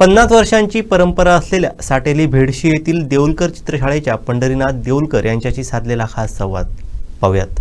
पन्नास वर्षांची परंपरा असलेल्या साटेली भेडशी येथील देऊलकर चित्रशाळेच्या पंढरीनाथ देऊलकर यांच्याशी साधलेला खास संवाद. पाहूयात.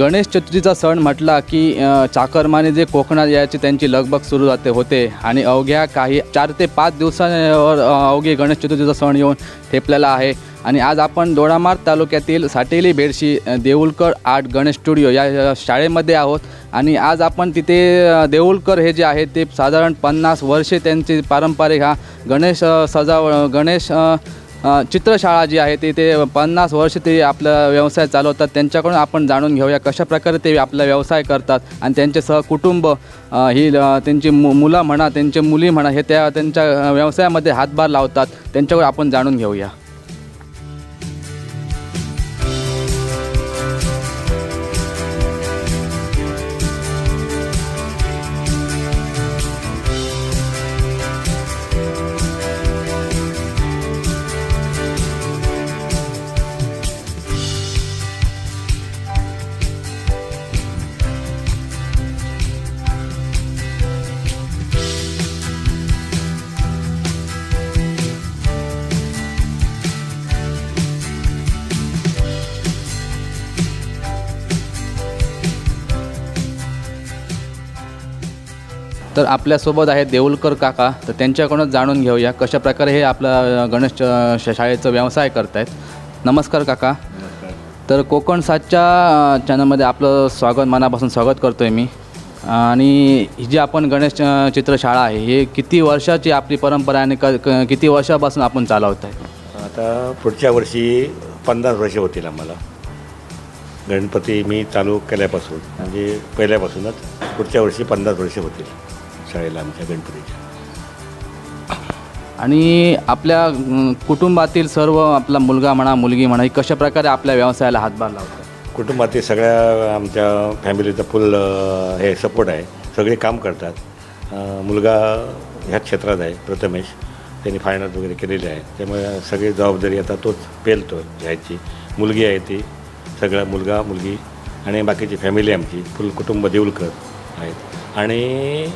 गणेश चतुर्थीचा सण म्हटला की चाकरमाने जे कोकणात यायची त्यांची लगबग सुरू जाते होते. आणि अवघ्या काही चार ते पाच दिवसांवर अवघे गणेश चतुर्थीचा सण येऊन ठेपलेला आहे. आणि आज आपण दोडामार तालुक्यातील साटेली बेडशी देऊळकर आर्ट गणेश स्टुडिओ या शाळेमध्ये आहोत. आणि आज आपण तिथे देऊळकर हे जे आहे ते साधारण पन्नास वर्षे त्यांचे पारंपरिक हा गणेश सजाव गणेश चित्रशाळा जी आहे ती ते पन्नास वर्ष ते आपला व्यवसाय चालवतात. त्यांच्याकडून आपण जाणून घेऊया कशा प्रकारे ते आपला व्यवसाय करतात. आणि त्यांचे सहकुटुंब ही त्यांची मु मुलं म्हणा त्यांचे मुली म्हणा हे त्या त्यांच्या व्यवसायामध्ये हातभार लावतात. त्यांच्याकडून आपण जाणून घेऊया. तर आपल्यासोबत आहेत देऊलकर काका. तर त्यांच्याकडूनच जाणून घेऊया कशा प्रकारे हे आपलं गणेश शाळेचं व्यवसाय करतायत. नमस्कार काका. तर कोकण सातच्या चॅनलमध्ये आपलं स्वागत मनापासून स्वागत करतो आहे मी. आणि ही जी आपण गणेश चित्रशाळा आहे हे किती वर्षाची आपली परंपरा आहे आणि क क- किती वर्षापासून आपण चालवत आहे आता पुढच्या वर्षी पन्नास वर्ष होतील आम्हाला. गणपती मी चालू केल्यापासून म्हणजे पहिल्यापासूनच पुढच्या वर्षी पन्नास वर्ष होतील. शाळेला आमच्या गणपतीच्या. आणि आपल्या अ, कुटुंबातील सर्व आपला मुलगा म्हणा मुलगी म्हणा ही कशा प्रकारे आपल्या व्यवसायाला हातभार लावतात? कुटुंबातील सगळ्या आमच्या फॅमिलीचा फुल अ, हे सपोर्ट आहे. सगळे काम करतात. अ, मुलगा ह्या क्षेत्रात आहे प्रथमेश. त्यांनी फायन आर्ट वगैरे केलेले आहे त्यामुळे सगळी जबाबदारी आता तोच पेलतो ह्याची मुलगी आहे ती. सगळा मुलगा मुलगी आणि बाकीची फॅमिली आमची. फुल कुटुंब देऊलकर आहेत. आणि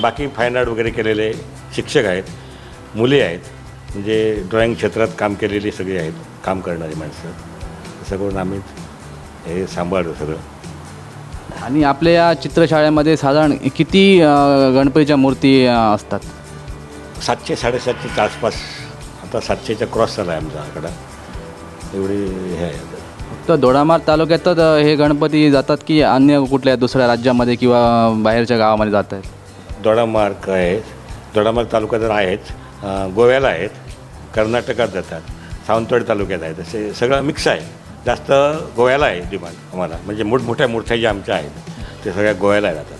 बाकी फाईन आर्ट वगैरे केलेले शिक्षक आहेत मुली आहेत म्हणजे ड्रॉइंग क्षेत्रात काम केलेली सगळी आहेत काम करणारी माणसं. करून आम्ही हे सांभाळतो सगळं. आणि आपल्या या चित्रशाळेमध्ये साधारण किती अ, गणपतीच्या मूर्ती अ, असतात? सातशे साडेसातशेच्या आसपास. आता सातशेच्या क्रॉस झाला आहे आमचा आकडा. एवढी हे आहे. आता. फक्त दोडामार्ग तालुक्यातच अ, हे गणपती जातात की अन्य कुठल्या दुसऱ्या राज्यामध्ये किंवा बाहेरच्या गावामध्ये जात आहेत दोडामार्ग आहे दोडामार्ग तालुक्यात तर आहेच गोव्याला आहेत. कर्नाटकात जातात. सावंतवाडी तालुक्यात आहेत. असे सगळं मिक्स आहे. जास्त गोव्याला आहे डिमांड आम्हाला. म्हणजे मोठमोठ्या मूर्त्या ज्या आमच्या आहेत ते सगळ्या गोव्याला जातात.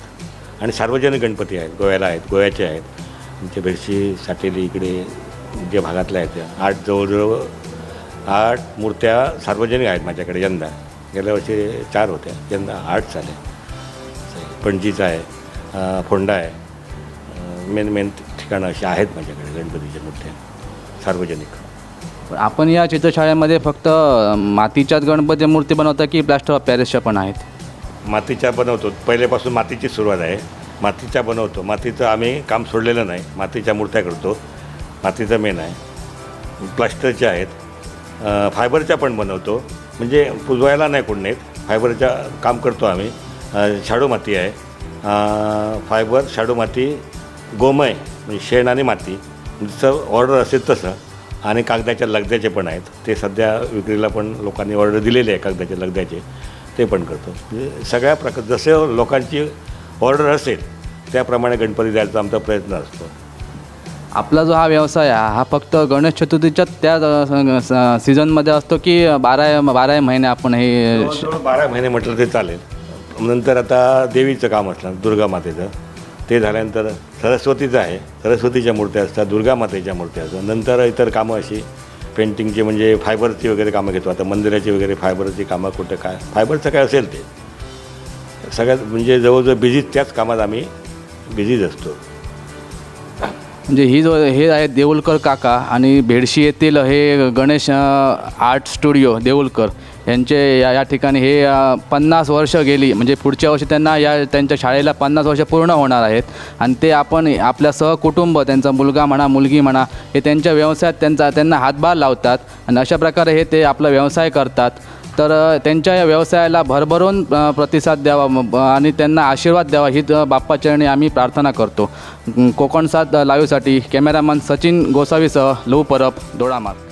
आणि सार्वजनिक गणपती आहेत. गोव्याला आहेत. गोव्याचे आहेत. आमचे बेडशी साटेली इकडे जे भागातल्या आहेत त्या आठ जवळजवळ आठ मूर्त्या सार्वजनिक आहेत माझ्याकडे यंदा. गेल्या वर्षी चार होत्या. यंदा आठ झाल्या पणजीचा आहे. फोंडा आहे. मेन मेन ठिकाणं अशी आहेत माझ्याकडे गणपतीच्या मूर्त्या सार्वजनिक. पण आपण या चित्रशाळेमध्ये फक्त मातीच्याच गणपती मूर्ती बनवता की प्लॅस्टर ऑफ पॅरिसच्या पण आहेत? मातीच्या बनवतो. पहिल्यापासून मातीची सुरुवात आहे. मातीच्या बनवतो. मातीचं आम्ही काम सोडलेलं नाही. मातीच्या मूर्त्या करतो. मातीचं मेन आहे. प्लास्टरच्या आहेत. फायबरच्या पण बनवतो. म्हणजे पुजवायला नाही कोण नाहीत फायबरच्या काम करतो आम्ही. शाडू माती आहे. फायबर शाडू माती गोमय म्हणजे शेण आणि माती. जसं ऑर्डर असेल तसं. आणि कागदाच्या लगद्याचे पण आहेत. ते सध्या विक्रीला पण लोकांनी ऑर्डर दिलेले आहे कागदाचे लगद्याचे. ते पण करतो. म्हणजे सगळ्या प्रकार जसं लोकांची ऑर्डर असेल त्याप्रमाणे गणपती द्यायचा आमचा प्रयत्न असतो. आपला जो हा व्यवसाय आहे हा फक्त गणेश चतुर्थीच्या त्या सीझनमध्ये असतो की बारा बारा महिने आपण हे बारा महिने म्हटलं ते चालेल. नंतर आता देवीचं काम असणार दुर्गा मातेचं. ते झाल्यानंतर सरस्वतीचं आहे. सरस्वतीच्या मूर्त्या असतात दुर्गा मातेच्या मूर्त्या असतात. नंतर इतर कामं अशी पेंटिंगची म्हणजे फायबरची वगैरे कामं घेतो. आता मंदिराची वगैरे फायबरची कामं कुठं काय? फायबरचं काय असेल ते. सगळ्यात म्हणजे जवळजवळ बिझी त्याच कामात आम्ही बिझीच असतो. म्हणजे ही जो हे आहेत देऊलकर काका आणि भेडशी येथील हे गणेश आर्ट स्टुडिओ देऊलकर. यांचे या या ठिकाणी हे पन्नास वर्ष गेली. म्हणजे पुढच्या वर्षी त्यांना या त्यांच्या शाळेला पन्नास वर्ष पूर्ण होणार आहेत. आणि ते आपण आपल्या सहकुटुंब त्यांचा मुलगा म्हणा मुलगी म्हणा हे त्यांच्या व्यवसायात त्यांचा त्यांना हातभार लावतात. आणि अशा प्रकारे हे ते आपला व्यवसाय करतात. तर त्यांच्या या व्यवसायाला भरभरून प्रतिसाद द्यावा आणि त्यांना आशीर्वाद द्यावा ही बाप्पाचरणी आम्ही प्रार्थना करतो. अं, कोकण लाईव्हसाठी कॅमेरामन सचिन गोसावीसह लहू परब दोडामार्ग